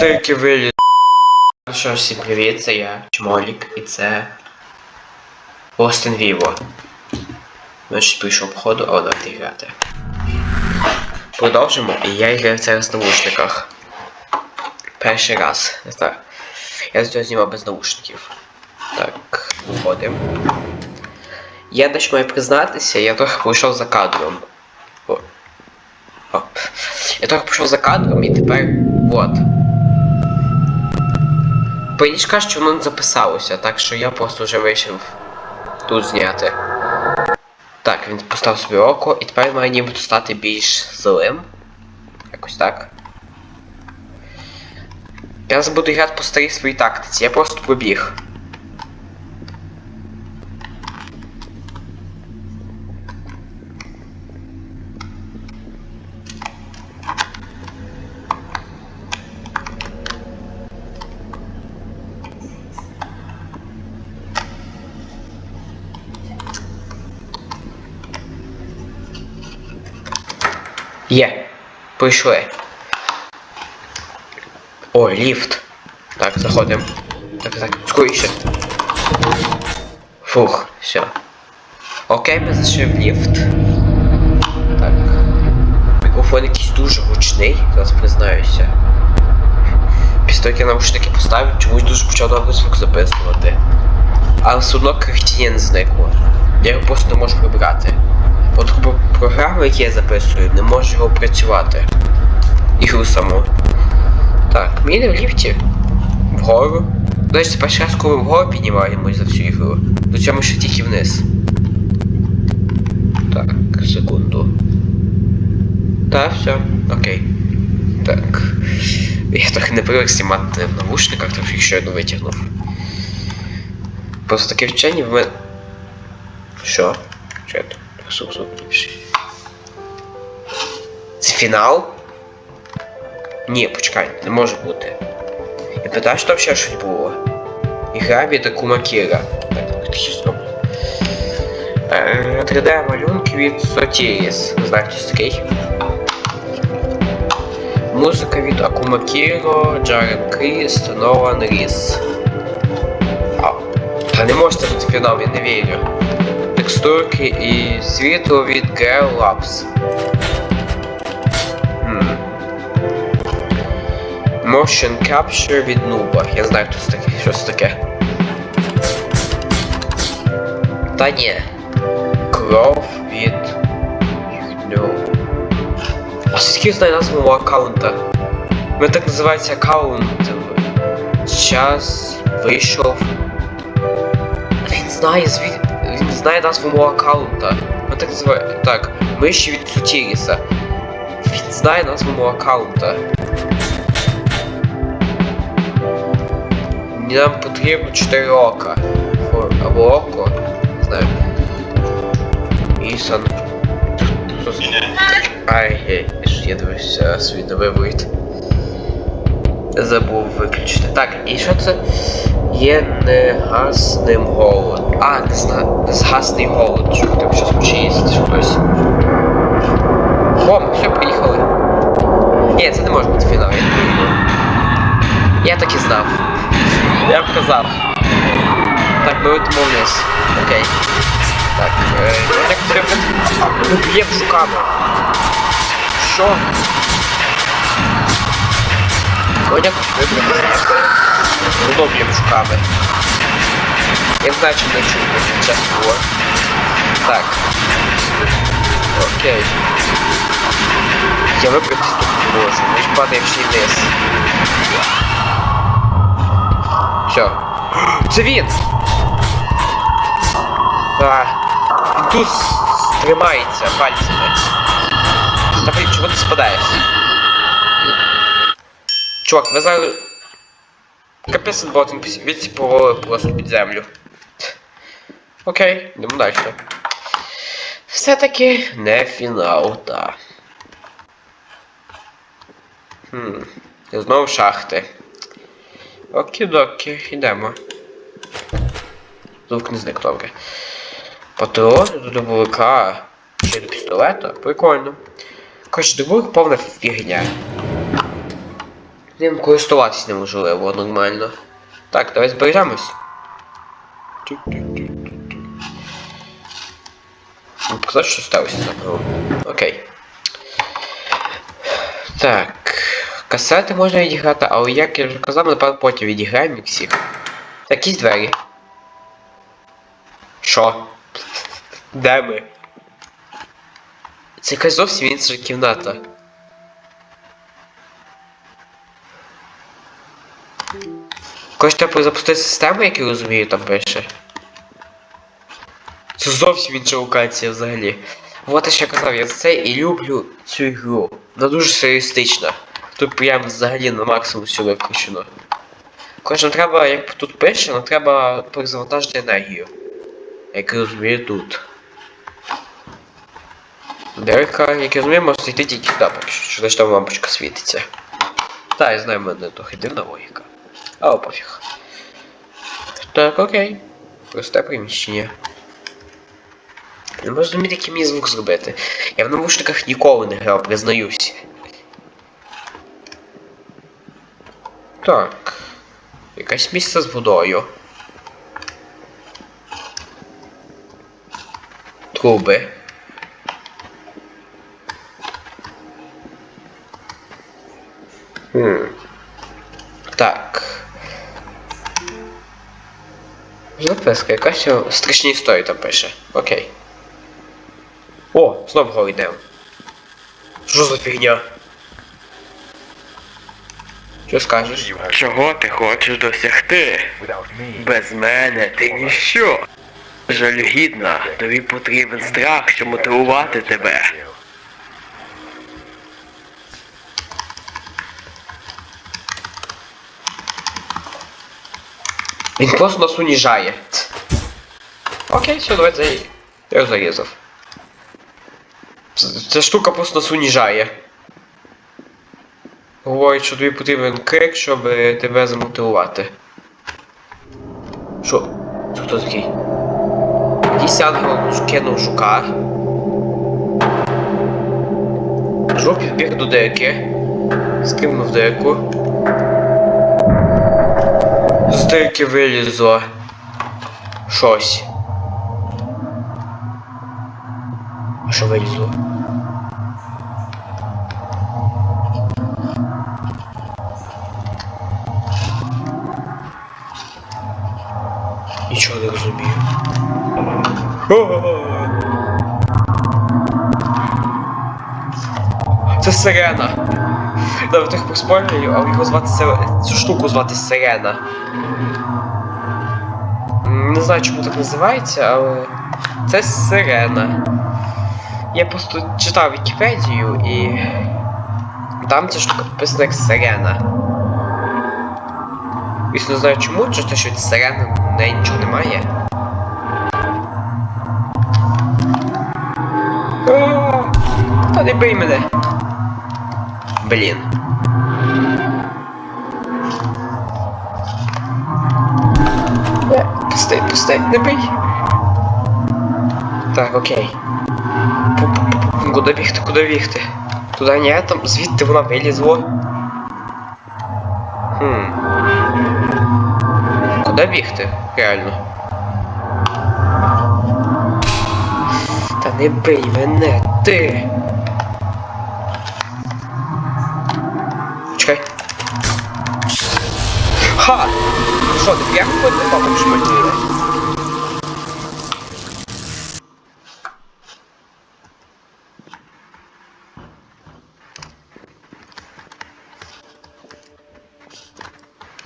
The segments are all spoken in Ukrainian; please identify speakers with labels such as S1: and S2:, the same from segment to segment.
S1: тільки виліз. Ну що, всім привіт, це я, Чмолік, і це Остин Віво. Щось прийшов походу, а давайте грати. Продовжимо, і я граю зараз в наушниках. Перший раз. Не знаю. Я з цього знімав без наушників. Так, виходимо. Я дещо маю признатися, я трохи пройшов за кадром. О. О. Я трохи пройшов за кадром і тепер. Вот. Поїдь каже, що воно не записалося, так що я просто вже вирішив тут зняти. Так, він поставив собі око і тепер має нібито стати більш злим. Якось так. Я забуду буду грати по старій своїй тактиці, я просто побіг. Є. Прийшли. О, ліфт. Так, заходимо. Так, так, скоріше. Фух, все. Окей, ми зайшли в ліфт. Так. Мікрофон якийсь дуже гучний, зараз признаюся. Після того, як я наушники поставив, чомусь дуже почав добре звук записувати. Але все одно крихтіння не зникло. Я його просто не можу прибрати. От про- програму, яку я записую, не можу його працювати. Ігру саму. Так, йдемо в ліфті. Вгору. До це перший раз, коли ми вгору піднімаємось за всю ігру. До цього ще тільки вниз. Так, секунду. Так, все, окей. Так. Я трохи не привик знімати в навушниках, тому що їх щойно витягнув. Просто таке вчення в мене. Що? Що я тут? Це фінал? Ні, почекай, не може бути. Я питаю, що там щось було. Ігра від Акума Кіра. Так, тихісно. 3D малюнки від Сотіріс. Знаєте, такий. Музика від Акума Кіро, Джарен Кріс, Нолан Ріс. А, та не можете бути фінал, я не вірю. Текстурки і світло від Girl Labs. Motion Capture від Нуба. Я знаю, хто це таке, що це таке. Та ні. Кров від. No. А скільки знає назву мого аккаунта? У мене так називається аккаунт. Час вийшов. Він знає звід... Він знає назву мого аккаунта. Він так називає. Так, миші від Сутіріса. Він знає назву мого аккаунта. Мені нам потрібно 4 ока. Або око. Не знаю. Ісан. Що за... Ай, ей, я дивився свій новий вид. Забув виключити. Так, і що це? Є негасним голод. А, не зна... згасний голод. Що хотів щось почистити щось. Ми все, приїхали. Ні, це не може бути фінал, я не. Я так і знав. Я казав. Так, ми вниз. Окей. Так, е, як треба. Б'є в жуками. Що? Хоч вибрати. Ну, доб'єм жуками. Я знаю, чим не чесно було. Так. Окей. Я вибрати тут не можу, ми ж падаємо ще й. Все. Це він! А, тут тримається пальцями. Та блін, чого ти спадаєш? Чувак, ви зараз... Капець бот, він від повалив просто під землю. Окей, йдемо далі. Все-таки не фінал, та. Хм. І знову шахти. Окей-доки, йдемо. Звук не зник добре. Патрон до дробовика. Ще до пістолета. Прикольно. Коротше, дробовик повна фігня. Ним користуватись неможливо нормально. Так, давай збережемось. Показати, що сталося забрав. Окей. Так. Касети можна відіграти, але як я вже казав, напевно потім відіграємо їх всіх. Якісь двері. Що? Де ми? Це якась зовсім інша кімната. Когось треба запустити систему, як я розумію, там пише. Це зовсім інша локація взагалі. Вот я ще казав, я за це і люблю цю ігру. Вона дуже реалістична. Тут прям взагалі на максимум викручено. Коротше, нам треба, як тут пише, нам треба перезавантажити енергію. Як я розумію, тут. Дерека, як я розумію, можна йти тільки туди, поки що, що там лампочка світиться. Так, я знаю, в мене трохи дивна логіка. Але пофіг. Так, окей. Просте приміщення. Не можу зрозуміти, який мені звук зробити. Я в навушниках ніколи не грав, признаюсь. Так. Якесь місце з водою. Труби. Хм. Так. Записка, якась страшні історії там пише. Окей. О, знов го йдемо. Що за фігня? Що скажеш?
S2: Чого ти хочеш досягти? Без мене ти ніщо. Жалюгідна, тобі потрібен страх, щоб мотивувати тебе.
S1: Він просто нас уніжає. Окей, все, давай за... Я його зарізав. Ця штука просто нас уніжає. Говорить, що тобі потрібен крик, щоб е, тебе замотивувати. Що? Це хто такий? Якийсь ангел кинув жука. Жук підбіг до деки. Скинув деку. З деки вилізло. Щось. А що вилізло? Це сирена. Добре, тих поспорюю, але його звати Сирена. Цю штуку звати Сирена. Не знаю, чому так називається, але. Це сирена. Я просто читав Вікіпедію і. Там ця штука підписана як сирена. І не знаю чому, чи те, що від сирени в неї нічого немає. Не бий мене. Блін. Е, Пусти, пусти, не бий. Так, окей. Пу-пу-пу-пу. Куди бігти, куди бігти? Туди ні, там звідти вона вилізла. Хм. Куди бігти? Реально. Та не бий мене, ти.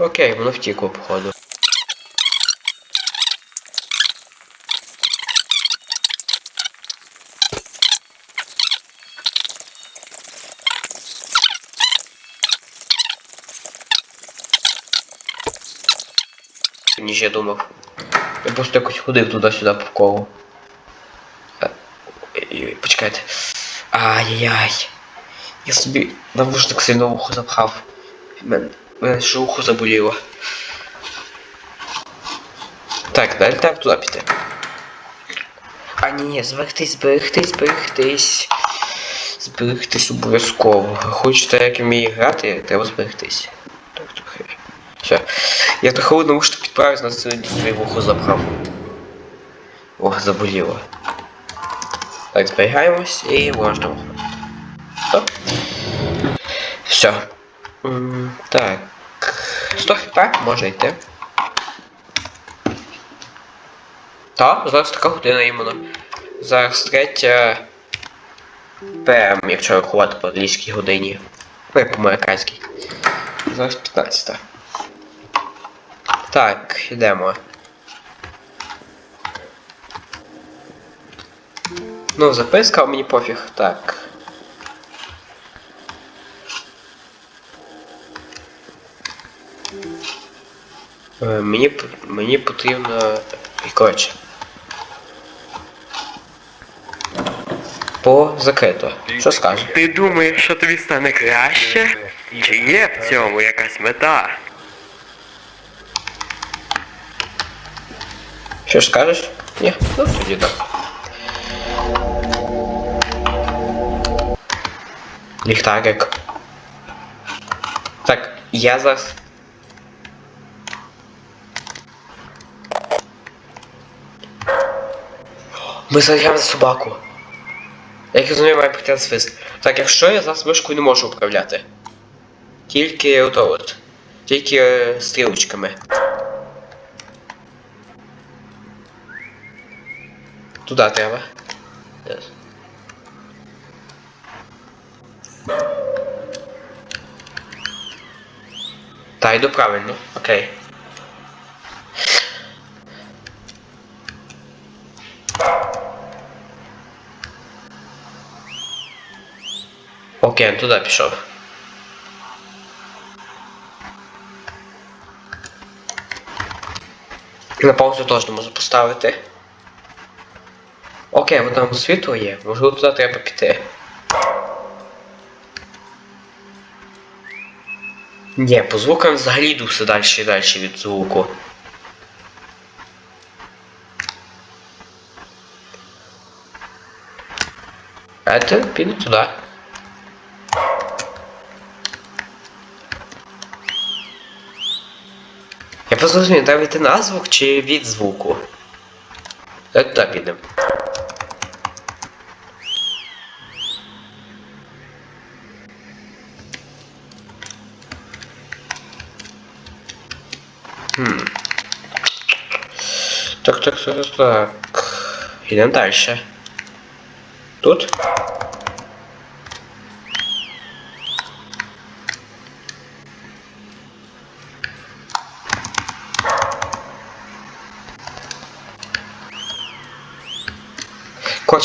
S1: Окей, воно втікло, походу. Ніж я думав. Я просто якось ходив туди-сюди по колу. Почекайте. Ай-яй-яй. Я собі навушник сильно вухо запхав. Мене ухо заболіло. Так, далі треба туди піти. А ні, зберегтись, зберегтись, зберегтись. Зберегтись обов'язково. Хочете, як вміє грати, треба зберегтись. Так, трохи. Все. Я трохи одному що підправився на своє вухо забрав. О, заболіло. Так, зберігаємось і можна. Все. Так. 100 хп, може йти. Так, зараз така година іменно. Зараз третя ПМ, якщо рахувати по англійській годині. Як по американській. Зараз 15. Так, йдемо. Ну, записка, а мені пофіг. Так. Мені, мені потрібно. Коротше. По закрито. Що скажеш?
S2: Ти думаєш, що тобі стане краще? Чи є в цьому якась мета?
S1: Що ж скажеш? Ні, ну тоді так. Ліхтарик. Так, я зараз. Ми заграємо за собаку. Як я розумію, має прийти свист. Так, якщо я зараз мишкою не можу управляти. Тільки ото от. Тільки е, стрілочками. Туди треба. Yes. Та йду правильно, окей. Окей, туди пішов. На паузу теж не можу поставити. Окей, от там світло є, можливо туди треба піти. Ні, по звукам взагалі йду все далі і далі від звуку. Ти піду туди. Я просто розумію, треба йти на звук чи від звуку. Давай туди підемо. Хм. Так, так, так, так, так. Йдемо далі. Тут?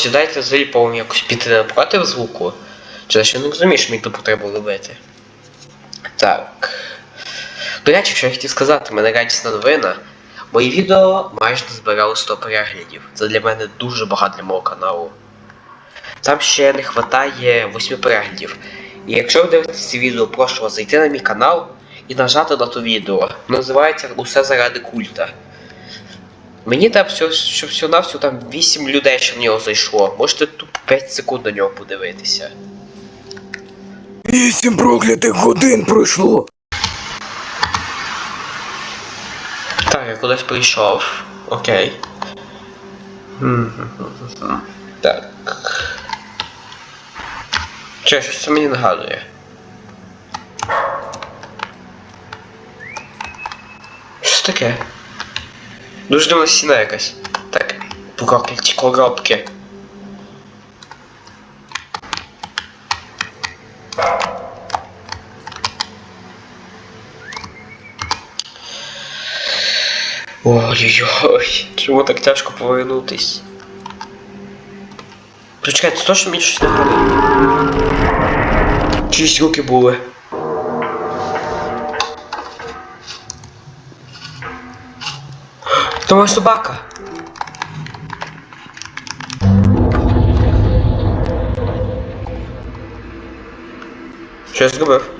S1: Коротше, дайте взагалі повні якось піти напроти звуку. Чи я ще не розумієш, мені тупо треба робити. Так. До речі, що я хотів сказати, мене радісна новина. Мої відео майже збирали 100 переглядів. Це для мене дуже багато для мого каналу. Там ще не вистачає 8 переглядів. І якщо ви дивитесь це відео, прошу вас зайти на мій канал і нажати на то відео. Називається Усе заради культа. Мені там все, що всього на всього там 8 людей що в нього зайшло. Можете тупо 5 секунд на нього подивитися.
S3: Вісім проклятих годин пройшло.
S1: Так, я кудись прийшов. Окей. Так. Чи щось це мені нагадує? Що таке? Дуже дивна стіна якась. Так, прокляті коробки. Ой-ой-ой, чому так тяжко повернутись? Почекай, це точно мені щось не падає? Чиїсь руки були. Це моя собака. Що я зробив?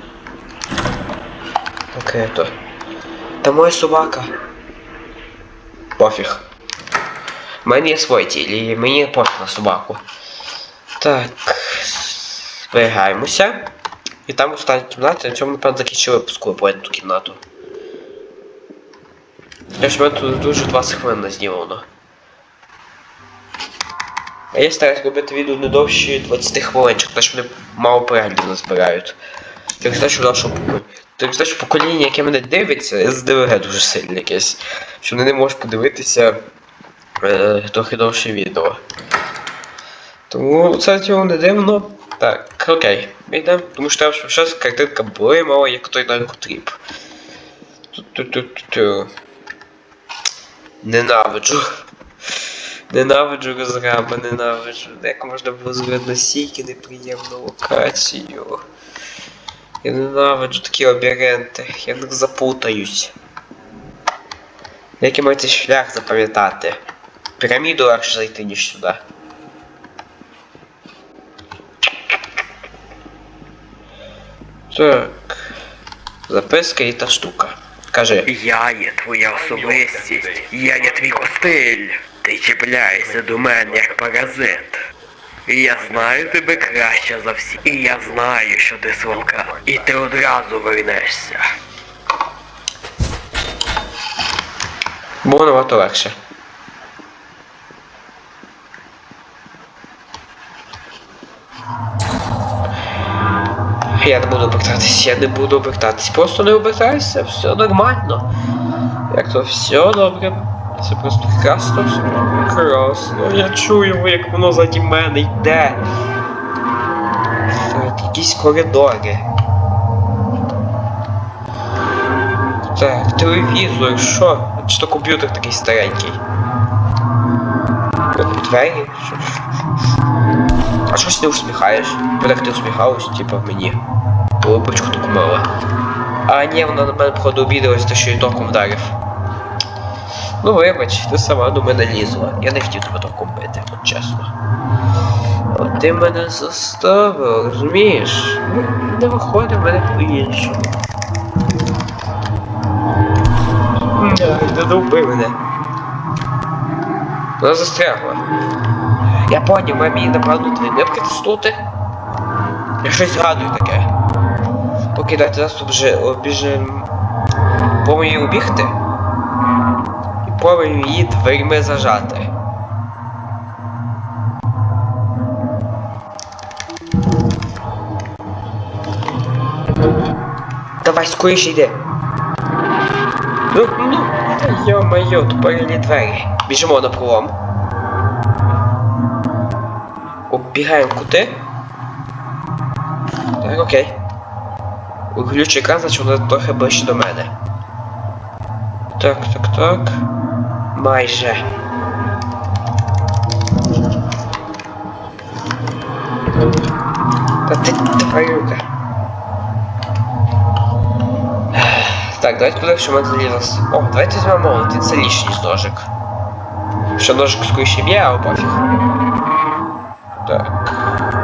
S1: Окей, то. Та моя собака. Пофіг. У мене є свой тіль, і мені пофіг на собаку. Так. Зберігаємося. І там остання кімната, на цьому, напевно, закінчили випуску по ту кімнату. Я ж мене тут дуже 20 хвилин знімано. А я стараюсь робити відео не довше 20 хвилин, тому що вони мало переглядів назбирають. Так знаєш, що нашого покоління. Так знаєш, покоління, яке мене дивиться, СДВГ дуже сильне якесь. Що вони не можуть подивитися е, трохи довше відео. Тому це цього не дивно. Так, окей, ми йдемо, тому що щоб щось картинка була мала як той наркотріп. Ту-ту-ту-ту. Ненавиджу. Ненавиджу розраба, ненавиджу. Як можна було зробити настільки неприємну локацію. Я ненавиджу такі лабіринти, я них запутаюсь. Як я маю цей шлях запам'ятати? Піраміду легше зайти, ніж сюди. Так. Записка і та штука. Кажи.
S2: Я є твоя особистість, я є твій костиль. Ти чіпляєшся до мене як паразит. І я знаю тебе краще за всі. І я знаю, що ти свалка. І ти одразу вернешся.
S1: Було набагато легше. Я не буду обертатись, я не буду обертатись. Просто не обертайся, все нормально. Як то все добре. Все просто прекрасно, все прекрасно. Я чую, як воно заді мене йде. Якісь коридори. Так, телевізор, що? Чи то комп'ютер такий старенький? Двері? А щось ти усміхаєш? Бо так ти усміхалась, типа мені. Улыбочку таку мала. А ні, вона на мене походу обідалась, те, що я током вдарив. Ну вибач, ти сама до мене лізла. Я не хотів тебе током бити, от чесно. От ти мене заставив, розумієш? Не виходить мене по-іншому. Не довби мене. Вона застрягла. Я поняв, мамі напевно твої нитки тиснути. Я щось згадую таке. Поки дайте зараз вже обіжим. Її убігти. І помию її дверьми зажати. Давай скоріше йди. Ну, ну, йо-моє, тупорилі двері. Біжимо на пролом. Оббігаємо кути. Так, окей. Виключу екран, значить трохи ближче до мене. Так, так, так. Майже. Та ти тварюка. Так, давайте подивимося, що мене залізлось. О, давайте візьмемо молоти, це ліше, ножик. Що ножик скоріше б'є, але пофіг. Так.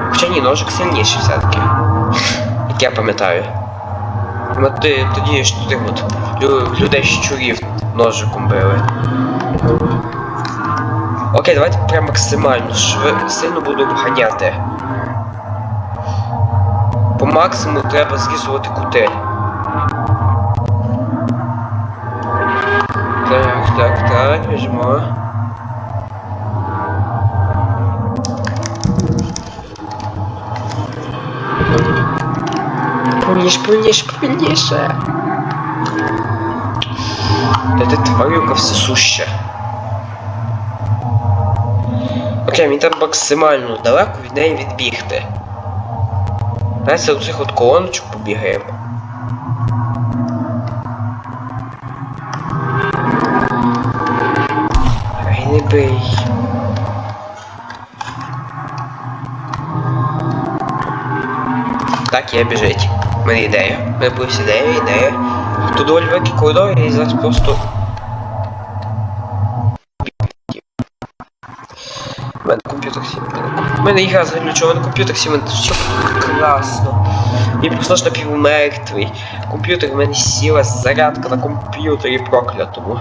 S1: Хоча ні, ножик сильніший все-таки. Як я пам'ятаю. Ну, ти, тоді ж туди от лю, людей щурів ножиком били. Окей, давайте прям максимально шви, сильно буду обганяти. По максимуму треба зрізувати кути. Так, так, так, візьмо. Повніше, повніше, повніше. Та ти тварюка всесуща. Окей, мені треба максимально далеко від неї відбігти. Давайте до цих от колоночок побігаємо. Ай, не бий. Так, я біжить. У мене ідея. У мене була ідея, ідея. Тут доволі великий коридор і зараз просто. У мене комп'ютер сім. У мене ігра заглючила, у мене комп'ютер сім, все класно. Мій персонаж напівмертвий. Комп'ютер в мене сіла зарядка на комп'ютері проклятому.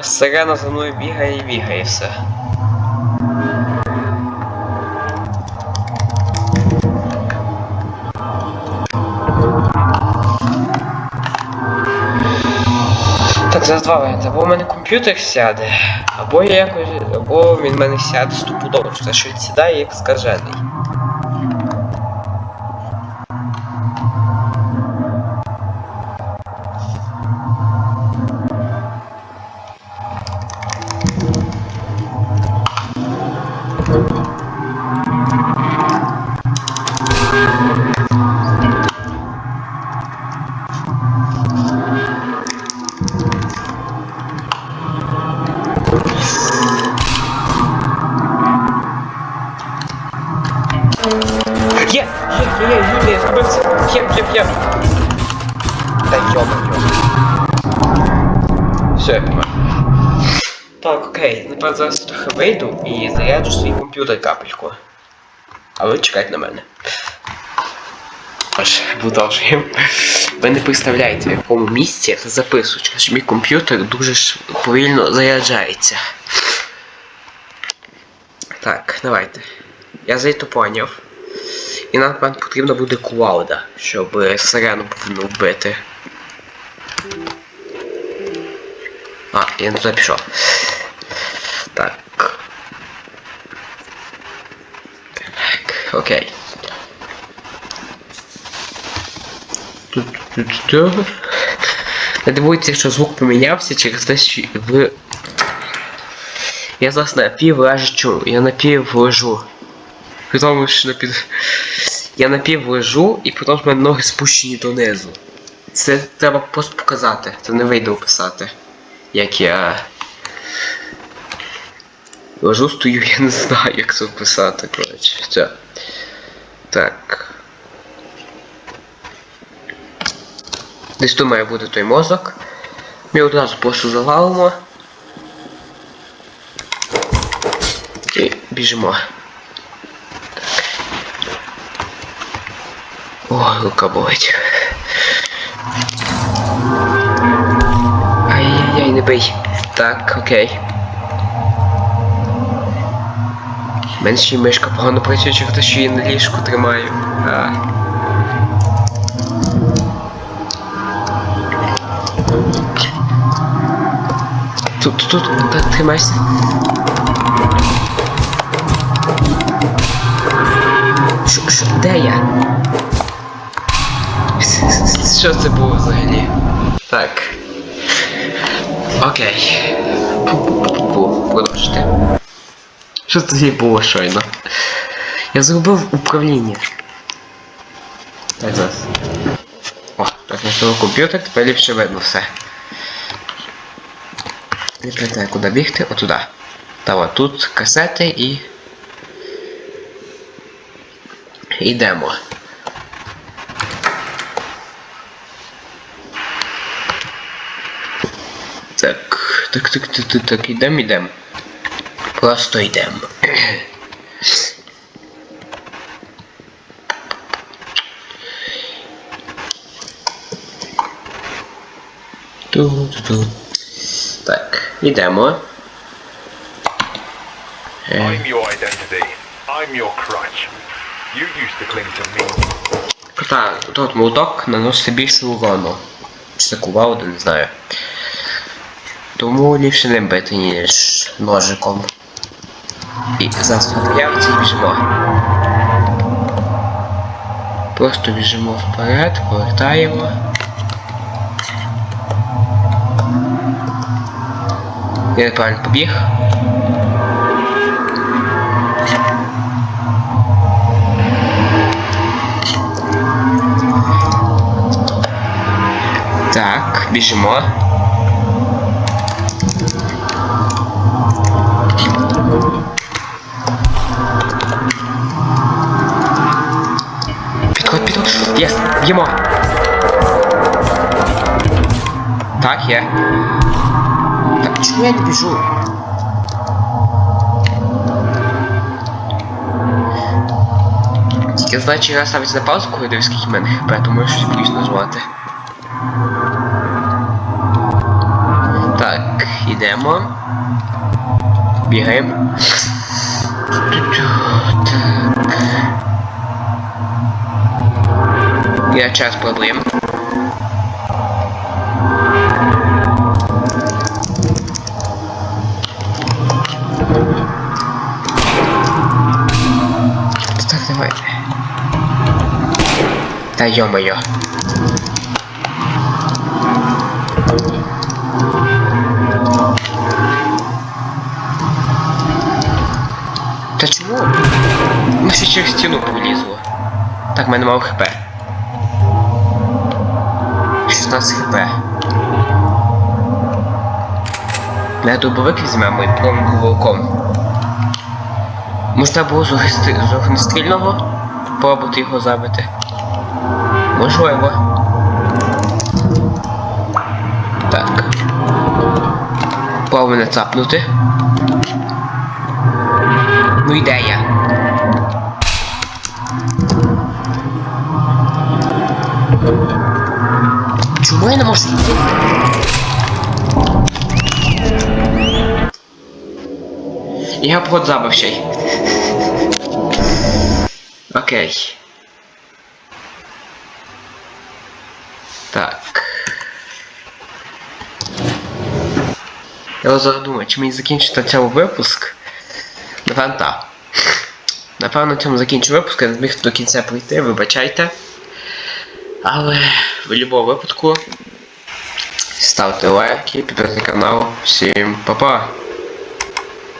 S1: Сирена за мною бігає і бігає все. Так, два варіанти. Або в мене комп'ютер сяде, або я якось. або він в мене сяде стопудово, що що він сідає як скажений. Все. Так, окей, напевно зараз трохи вийду і заряджу свій комп'ютер капельку. А ви чекайте на мене. Аж продовжуємо. Ви не представляєте, в якому місці записую, що мій комп'ютер дуже повільно заряджається. Так, давайте. Я звідти поняв. І нам потрібно буде кувалда, щоб сирену повинно вбити. А, я не туди пішов. Так. Так, окей. Не дивуйтеся, що звук помінявся через те, що ви. Я зараз напів лежачу, я напів лежу. При тому, що напів... Я напів лежу і потім в мене ноги спущені донизу. Це треба просто показати, це не вийде описати. Як я. Лежу стою, я не знаю, як це описати, коротше. Все. Так. Десь тут має бути той мозок. Ми одразу просто завалимо. І біжимо. Ой, рука болить. Бий. Так, окей. Менше мишка погано працює через те, що її на ліжку тримаю. А. Тут, тут, тут, так, тримайся. С- с- Де я? С- с- Що це було взагалі? Так. Окей. Продовжити. Що це було щойно? Я зробив управління. Так, зараз. О, так знайшов комп'ютер, тепер ліпше видно все. Не пам'ятаю, куди бігти, отуди. Та от тут касети і. Йдемо. Так, так, так, так, так, так, йдемо, йдемо. Просто йдемо. Ту-ту-ту. Так, йдемо. Е,
S4: I'm your identity. I'm your crutch. You used to cling to me.
S1: Так, тут молоток наносить більше урону. Чи це кувалда, не знаю. Тому ліпше не бити, ніж ножиком. І зараз появиться і біжимо. Просто біжимо вперед, повертаємо. Я неправильно побіг. Так, біжимо. Є. Так, чому я не біжу? Тільки значить раз ставиться на паузу, коли дивись, скільки в мене хп, тому я щось боюсь назвати. Так, йдемо. Бігаємо. Так. Я час пробуємо. Та йо-моє. Та чому? Ми ще через стіну пролізло. Так, в мене мало хп. 16 хп. Не дубовик візьмемо і пробуємо волком. Можна було з огнестрільного пробувати його забити. Можливо. Так. Не цапнути. Ну ідея. Чому я не можу йти? Я прод забив ще й. Окей. Я от зараз думаю, чи мені закінчити на цьому випуск? Напевно, так. Напевно, на цьому закінчу випуск, я не зміг до кінця прийти, вибачайте. Але в будь-якому випадку ставте лайки, підписуйтесь на канал. Всім па-па!